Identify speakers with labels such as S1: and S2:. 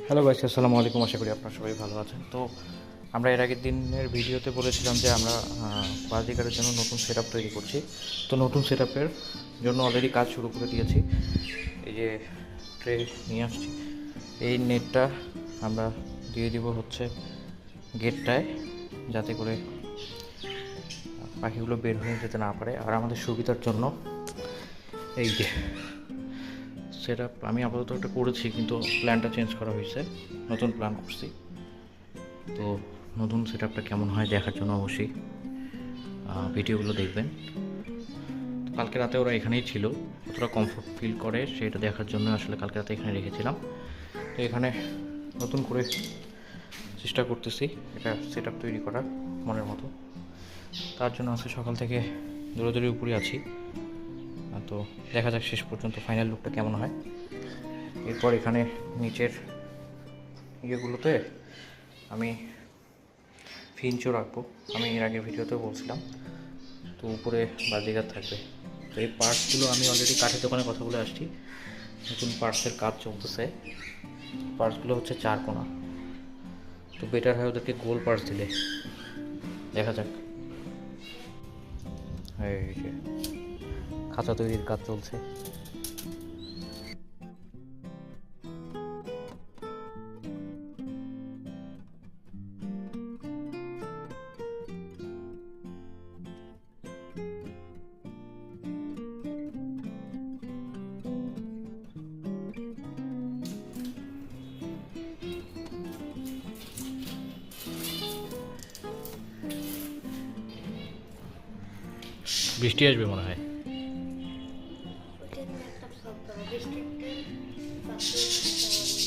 S1: Hello guys আসসালামু আলাইকুম। আশা করি আপনারা সবাই ভালো আছেন। তো আমরা এর আগের দিনের ভিডিওতে বলেছিলাম যে আমরা বাজিকারের জন্য নতুন সেট তৈরি করছি। তো নতুন সেট জন্য অলরেডি কাজ শুরু করে দিয়েছি। এই যে ট্রে নিয়ে আসছি। এই নেটটা আমরা দিয়ে দিব হচ্ছে গেটটায়, যাতে করে পাখিগুলো বের হয়ে যেতে না পারে। আর আমাদের সুবিধার জন্য এই যে সেট আমি আপাতত একটা করেছি, কিন্তু প্ল্যানটা চেঞ্জ করা হয়েছে। নতুন প্ল্যান করছি। তো নতুন সেট আপটা কেমন হয় দেখার জন্য অবশ্যই ভিডিওগুলো দেখবেন। তো কালকে রাতে ওরা এখানেই ছিল। কতটা কমফোর্ট ফিল করে সেটা দেখার জন্য আসলে কালকে রাতে এখানে রেখেছিলাম। তো এখানে নতুন করে চেষ্টা করতেছি এটা সেট আপ তৈরি করার মনের মতো। তার জন্য আজকে সকাল থেকে দৌড়াদৌড়ি উপরে আছি। তো দেখা যাক শেষ পর্যন্ত ফাইনাল লুকটা কেমন হয়। এরপর এখানে নিচের ইয়েগুলোতে আমি ফিঞ্চও রাখব। আমি এর আগে ভিডিওতেও বলছিলাম, তো উপরে বাজিগার থাকবে। তো এই পার্টসগুলো আমি অলরেডি কাঠের দোকানে কথা বলে আসছি। নতুন পার্টসের কাজ চলতেছে। পার্টসগুলো হচ্ছে চার কোনা। তো বেটার হয় ওদেরকে গোল পার্টস দিলে। দেখা যাক। এই খাঁচা তৈরির কাজ চলছে। বৃষ্টি আসবে মনে হয়। 老师，嗯。